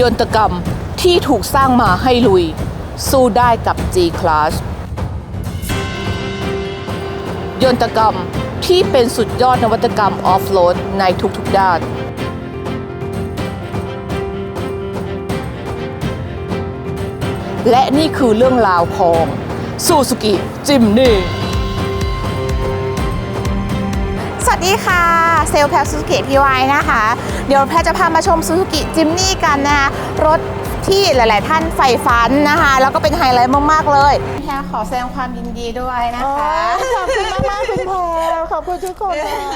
ยนตกรรมที่ถูกสร้างมาให้ลุย สู้ได้กับ G-Class ยนตกรรมที่เป็นสุดยอดนวัตกรรมออฟโรดในทุกๆด้าน และนี่คือเรื่องราวของซูซูกิจิมนี่ สวัสดีค่ะ เซลลแพลซูซูกิพีวนะคะ เดี๋ยวแพรจะพามาชมซูซูกิจิมนี่กันนะคะ รถที่หลาย ๆ ท่านใฝ่ฝันนะคะ แล้วก็เป็นไฮไลท์มาก ๆ เลยแพรขอแสดงความยินดีด้วยนะคะขอบคุณมากมากๆคุณแพรขอบคุณทุกคนนะ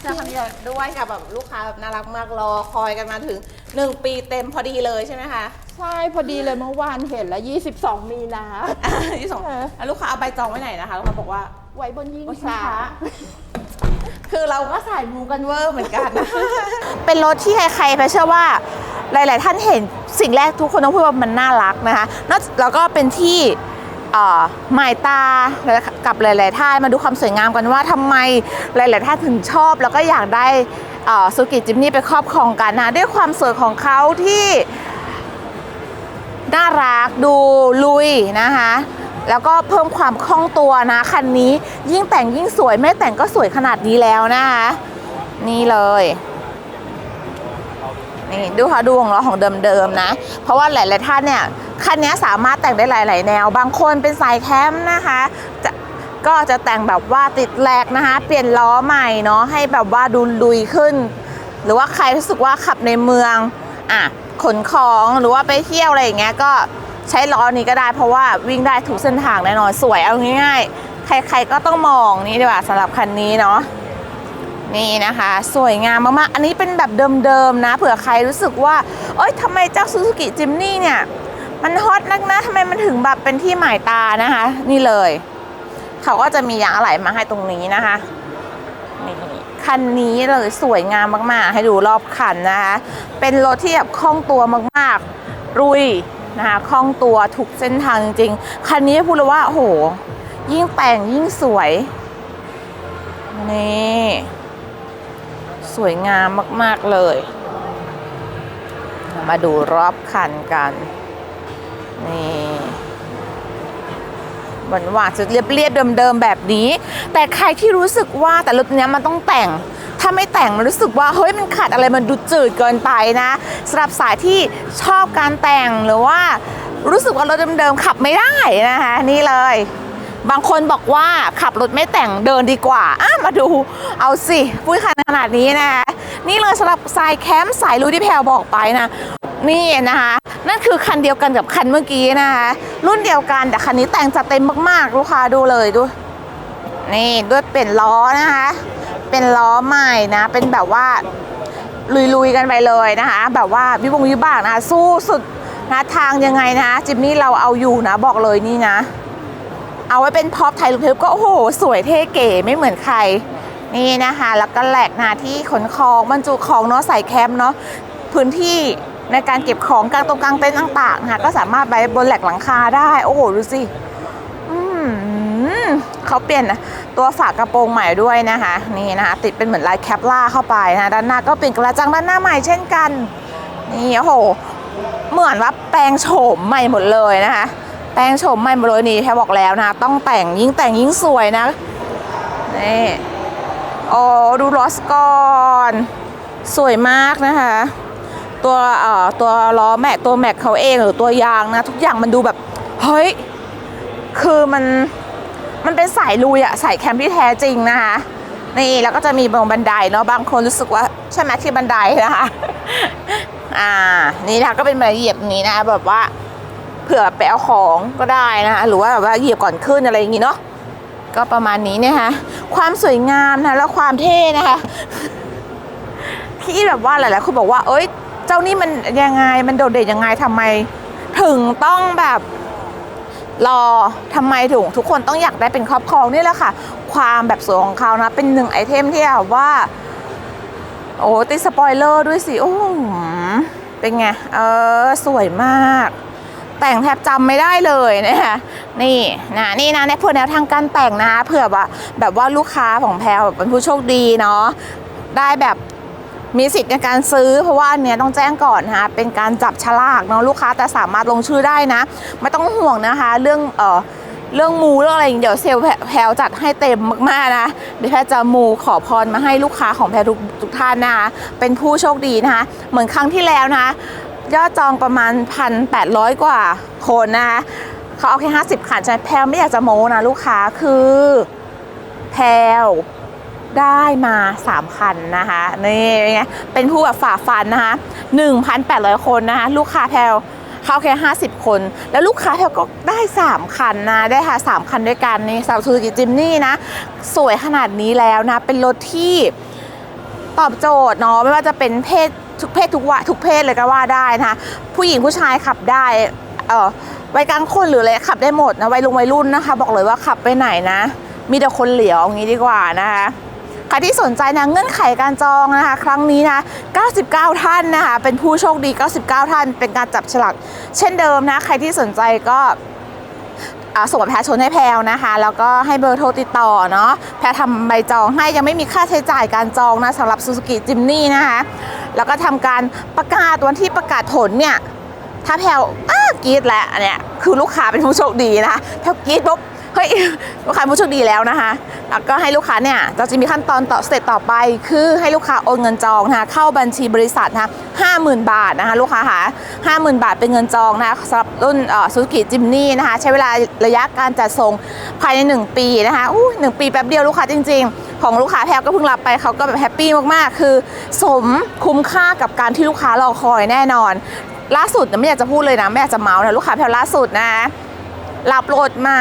แสดงความยินดีด้วยกับแบบลูกค้าแบบน่ารักมากรอคอยกันมาถึง 1 ปีเต็มพอดีเลยใช่ไหมคะใช่พอดีเลยเมื่อวานเห็นแล้ว 22 มีนาที่สองเออแล้วลูกค้าเอาใบจองไว้ไหนนะคะลูกค้าบอกว่า ไว้บนยิ่งโอ้ยฟ้าช้าคือเราก็สายมูกันเวอร์เหมือนกันนะเป็นรถที่ใครๆไปเชื่อว่าหลาย ๆ ท่านเห็นสิ่งแรกทุกคนต้องพูดว่ามันน่ารักนะคะนอกแล้วก็เป็นที่เอ่อหมายตากับหลาย ๆ ท่านมาดูความสวยงามกันว่าทำไมหลาย ๆ ท่านถึงชอบ แล้วก็อยากได้สุกิจิมนี่ไปครอบครองกันนะด้วยความสวยของเขาที่น่ารักดูลุยนะคะ แล้วก็เพิ่มความคล่องตัวนะคันนี้ยิ่งแต่งยิ่งสวยไม่แต่งก็สวยขนาดนี้แล้วนะคะนี่เลยนี่ดูค่ะดูของเราของเดิมๆนะ เพราะว่าหลายๆท่านเนี่ยคันนี้สามารถแต่งได้หลาย ๆ แนว บางคนเป็นสายแคมป์นะคะจะก็จะแต่งแบบว่าติดแหลกนะคะ เปลี่ยนล้อใหม่เนาะให้แบบว่าดูลุยขึ้น หรือว่าใครรู้สึกว่าขับในเมืองอะขนของหรือว่าไปเที่ยวอะไรอย่างเงี้ยก็ ใช้ล้อนี้ก็ได้เพราะว่าวิ่งได้ทุกเส้นทางแน่นอนสวยเอาง่ายๆ ใครๆก็ต้องมองนี่ดีกว่าสำหรับคันนี้เนาะนี่นะคะ สวยงามมากๆ อันนี้เป็นแบบเดิมๆนะ เผื่อใครรู้สึกว่า เอ้ยทำไมเจ้าซูซูกิจิมนี่เนี่ย มันฮอตนักนะทำไมมันถึงแบบเป็นที่หมายตานะคะ นี่เลย เขาก็จะมียางอะไหล่มาให้ตรงนี้นะคะนี่คันนี้เลยสวยงามมากๆ ให้ดูรอบคันนะคะ เป็นรถที่แบบคล่องตัวมากๆ รุย นะคะคล่องตัวทุกเส้นทางจริงๆ คันนี้พูดเลยว่าโห ยิ่งแต่งยิ่งสวย นี่ สวยงามมากๆเลย มาดูรอบคันกัน นี่หวานหวาจะเรียบๆเดิมๆแบบนี้ แต่ใครที่รู้สึกว่าแต่รถเนี้ยมันต้องแต่ง แต่งมันรู้สึกว่าเฮ้ยมันขาดอะไรมันดูจืดเกินไปนะสำหรับสายที่ชอบการแต่งหรือว่ารู้สึกว่ารถเดิมๆขับไม่ได้นะคะนี่เลย บางคนบอกว่าขับรถไม่แต่งเดินดีกว่าอะมาดูเอาสิพูดขนาดนี้นะคะนี่เลยสำหรับสายแคมป์สายลุยที่แพลบอกไปนะนี่นะคะนั่นคือคันเดียวกันกับคันเมื่อกี้นะคะรุ่นเดียวกันแต่คันนี้แต่งจัดเต็มมากๆ ลูกค้าดูเลยดู นี่ด้วยเป็นล้อนะคะ เป็นล้อใหม่นะ เป็นแบบว่าลุยๆกันไปเลยนะคะ แบบว่าวิบงวิบากนะคะสู้สุดนะทางยังไงนะจิมมี่เราเอาอยู่นะบอกเลยนี่นะ เอาไว้เป็นพ็อปไทยลูกเทปก็โอ้โห สวยเท่เก๋ไม่เหมือนใครนี่นะคะ แล้วก็แหลกนะที่ขนของบรรจุของเนาะใส่แคมป์เนาะพื้นที่ในการเก็บของกลางตรงกลางเต็นท์ต่างๆนะคะก็สามารถไปบนแหลกหลังคาได้ โอ้โห ดูสิ เขาเปลี่ยนนะตัวฝากระโปรงใหม่ด้วยนะคะ นี่นะคะ ติดเป็นเหมือนลายแคปล่าเข้าไปนะด้านหน้าก็เป็นกระจังด้านหน้าใหม่เช่นกัน นี่โอ้โห เหมือนว่าแปลงโฉมใหม่หมดเลยนะคะ แปลงโฉมใหม่หมดเลยนี่แค่บอกแล้วนะ ต้องแต่งยิ่งแต่งยิ่งสวยนะ นี่โอ้ดูลอสก่อนสวยมากนะคะ ตัวเอ่อตัวล้อแม็กตัวแม็กเขาเองหรือตัวยางนะ ทุกอย่างมันดูแบบ เฮ้ย คือมัน มันเป็นสายลุยอะสายแคมป์ที่แท้จริงนะคะนี่แล้วก็จะมีบงบันไดเนาะบางคนรู้สึกว่าใช่ไหมที่บันไดนะคะอ่านี่นะคะก็เป็นบันไดเหยียบนี้นะแบบว่าเผื่อไปเอาของก็ได้นะคะหรือว่าแบบว่าเหยียบก่อนขึ้นอะไรอย่างงี้เนาะก็ประมาณนี้นะคะความสวยงามนะแล้วความเท่นะคะที่แบบว่าหลายๆคนบอกว่า เอ้ย เจ้านี่มันยังไงมันโดดเด่นยังไงทำไม ถึงต้องแบบ รอทำไมถึงทุกคนต้องอยากได้เป็นครอบครองนี่แหละค่ะ ความแบบสวยของเขานะเป็นหนึ่งไอเทมที่แบบว่า โอ้ติสปอยเลอร์ด้วยสิโอ้เป็นไง เออ สวยมาก แต่งแทบจำไม่ได้เลยนะคะนี่นะนี่นะในพื่อแนวทางการแต่งนะเผื่อว่าแบบว่าลูกค้าของแพลวแบบเป็นผู้โชคดีเนาะได้แบบ มีสิทธิ์ในการซื้อ เพราะว่าอันเนี้ยต้องแจ้งก่อนนะคะเป็นการจับฉลากเนาะลูกค้าแต่สามารถลงชื่อได้นะ ไม่ต้องห่วงนะคะ เรื่องเอ่อเรื่องมูเรื่องอะไรเดี๋ยวเซลล์แพลวจัดให้เต็มมากๆนะเดี๋ยวแพลจะมูขอพรมาให้ลูกค้าของแพลทุกทุกท่านนะคะเป็นผู้โชคดีนะคะเหมือนครั้งที่แล้วนะคะยอดจองประมาณ 1,800 กว่าคนนะคะเขาเอาแค่50ขันใช่แพลไม่อยากจะโม้นะลูกค้าคือแพล ได้มา 3 คันนะคะ นี่เป็นไง เป็นผู้แบบฝ่าฟันนะคะ 1,800 คนนะคะ ลูกค้าแพลวเข้าแค่ 50 คน แล้วลูกค้าแพลวก็ได้ 3 คันนะ ได้ค่ะ 3 คันด้วยกันนี่สาวซูซูกิจิมนี่นะ สวยขนาดนี้แล้วนะ เป็นรถที่ตอบโจทย์เนาะ ไม่ว่าจะเป็นเพศทุกเพศทุกวัยทุกเพศเลยก็ว่าได้นะคะ ผู้หญิงผู้ชายขับได้ เออวัยกลางคนหรืออะไรขับได้หมดนะ วัยลุงวัยรุ่นนะคะ บอกเลยว่าขับไปไหนนะ มีแต่คนเหลียวอย่างนี้ดีกว่านะคะ ใครที่สนใจนะเงื่อนไขการจองนะคะ ครั้งนี้นะ 99 ท่านนะคะ เป็นผู้โชคดี 99 ท่าน เป็นการจับฉลากเช่นเดิมนะ ใครที่สนใจก็ส่งบัตรประชาชนให้แพลวนะคะ แล้วก็ให้เบอร์โทรติดต่อเนาะแพลวทำใบจองให้ยังไม่มีค่าใช้จ่ายการจองนะสำหรับซูซูกิจิมนี่นะคะ แล้วก็ทำการประกาศวันที่ประกาศผลเนี่ย ถ้าแพลวอ้ากรีดแล้วเนี่ยคือลูกค้าเป็นผู้โชคดีนะคะแพลวกรีดปุ๊บ เฮ้ยลูกค้าผู้โชคดีแล้วนะคะแล้วก็ให้ลูกค้าเนี่ยเราจะมีขั้นตอนต่อสเต็ปต่อไป คือให้ลูกค้าโอนเงินจองนะคะเข้าบัญชีบริษัทนะคะห้าหมื่นบาทนะคะลูกค้าค่ะห้าหมื่นบาทเป็นเงินจองนะคะสำหรับรุ่นซูซูกิจิมนี่นะคะใช้เวลาระยะการจัดส่งภายใน 1 ปีนะคะอู้หนึ่งปีแป๊บเดียวลูกค้าจริง ๆ ของลูกค้าแพลก็เพิ่งรับไปเขาก็แบบแฮปปี้มากๆ คือสมคุ้มค่ากับการที่ลูกค้ารอคอยแน่นอน ล่าสุดไม่อยากจะพูดเลยนะไม่อยากจะเมาส์นะลูกค้าแพลล่าสุดนะรับรถมา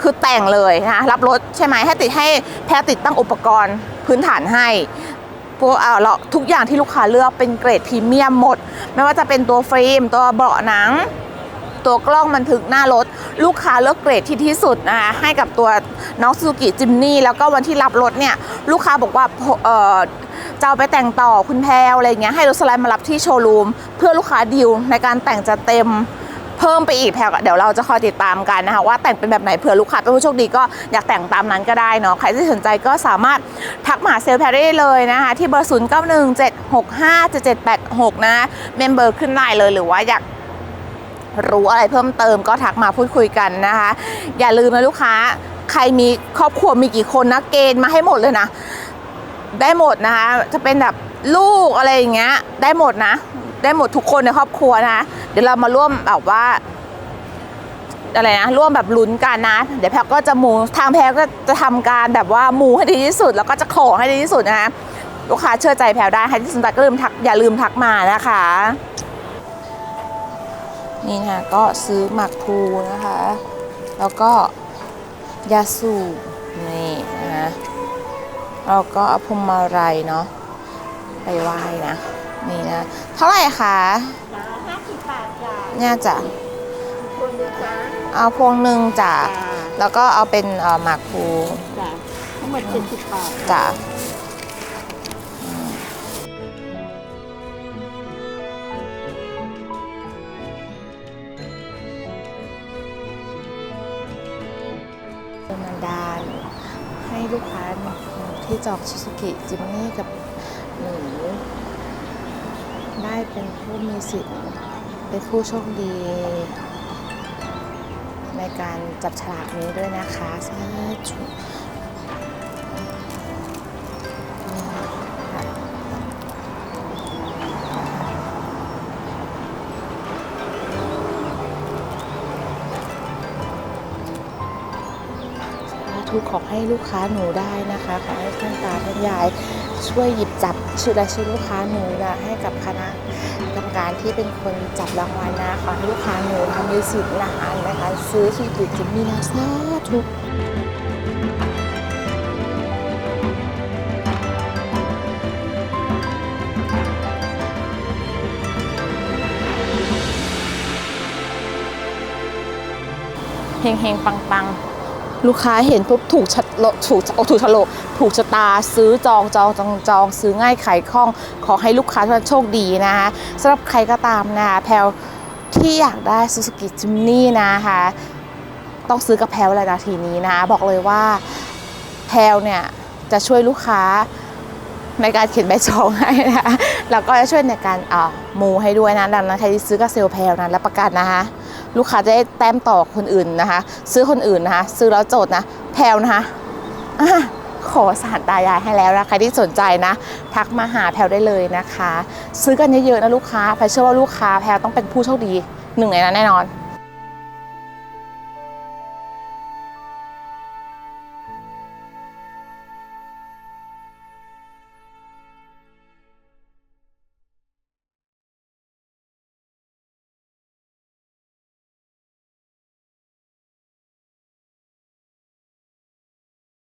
คือแต่งเลยนะรับรถใช่ไหมให้ติดให้แพลติดตั้งอุปกรณ์พื้นฐานให้พวกเออเราทุกอย่างที่ลูกค้าเลือกเป็นเกรดพรีเมียมหมด ไม่ว่าจะเป็นตัวฟิล์มตัวเบาะหนัง ตัวกล้องบันทึกหน้ารถ ลูกค้าเลือกเกรดที่ที่สุดนะคะให้กับตัวน้องซูกิจิมนี่แล้วก็วันที่รับรถเนี่ยลูกค้าบอกว่าเออจะเอาไปแต่งต่อคุณแพรวอะไรเงี้ยให้รถสไลด์มารับที่โชว์รูม เพื่อลูกค้าดีลในการแต่งจะเต็ม เพิ่มไปอีกแพรวเดี๋ยวเราจะคอยติดตามกันนะคะว่าแต่งเป็นแบบไหนเผื่อลูกค้าเป็นผู้โชคดีก็อยากแต่งตามนั้นก็ได้เนาะใครที่สนใจก็สามารถทักมาเซลล์แพรได้เลยนะคะที่เบอร์ 0 9 1 7 6 5 7 7 8 6 นะเมมเบอร์ขึ้นได้เลยหรือว่าอยากรู้อะไรเพิ่มเติมก็ทักมาพูดคุยกันนะคะ อย่าลืมนะลูกค้าใครมีครอบครัวมีกี่คนนะเกณฑ์มาให้หมดเลยนะ ได้หมดนะคะ จะเป็นแบบลูกอะไรอย่างเงี้ย ได้หมดนะ ได้หมดทุกคนในครอบครัวนะ เดี๋ยวเรามาร่วมแบบว่าอะไรนะร่วมแบบลุ้นกันนะ เดี๋ยวแพรก็จะมูทางแพรก็จะทำการแบบว่ามูให้ดีที่สุด แล้วก็จะขอให้ดีที่สุดนะคะลูกค้าเชื่อใจแพรได้ใครที่สนใจก็ลืมทักอย่าลืมทักมานะคะ นี่นะก็ซื้อหมักพลูนะคะ แล้วก็ยาสูบนี่นะแล้วก็อาพวงมาลัยเนาะไปไหว้นะนี่นะ เท่าไหร่คะ ห้าสิบบาทจ้า เนี่ยจ้ะคนเดียวจ้าเอาพวงหนึ่งจ้ะแล้วก็เอาเป็นเอ่อหมักพลูจ้าทั้งหมดเจ็ดสิบบาทจ้ะเป็นบันดาลให้ลูกค้าที่จองซูซูกิจิมนี่กับหนูได้เป็นผู้มีสิทธิ์ เป็นผู้โชคดี ในการจับฉลากนี้ด้วยนะคะสาธุสาธุขอให้ลูกค้าหนูได้นะคะ ขอให้ท่านตาท่านยายช่วยหยิบจับชื่อรายชื่อลูกค้าหนูนะให้กับคณะ กรรมการที่เป็นคนจับรางวัลนะขอให้ลูกค้าหนูทำมีสิทธิ์นะคะนการซื้อที่ดิจิมีนาสาธุเฮงเฮงปังปัง ลูกค้าเห็นปุ๊บถูกชัดโลถูกถูกฉลกถูกชะตาซื้อจองจองจองจอง ซื้อง่ายขายคล่อง ขอให้ลูกค้าทุกท่านโชคดีนะคะสำหรับใครก็ตามนะคะแพลวที่อยากได้ซูซูกิจิมนี่นะคะต้องซื้อกับแพลวเลยนาทีนี้นะบอกเลยว่าแพลวเนี่ยจะช่วยลูกค้าในการเขียนใบจองให้นะคะแล้วก็จะช่วยในการอ่ามูให้ด้วยนะดังนั้นใครที่ซื้อกับเซลแพลนะรับประกันนะคะ ลูกค้าจะได้แต้มต่อคนอื่นนะคะ ซื้อคนอื่นนะคะ ซื้อแล้วโจทย์นะแพลวนะคะขอสารตายายให้แล้วนะใครที่สนใจนะ ทักมาหาแพลวได้เลยนะคะ ซื้อกันเยอะๆนะลูกค้าแพลเชื่อว่าลูกค้าแพลวต้องเป็นผู้โชคดีหนึ่งในนั้นแน่นอน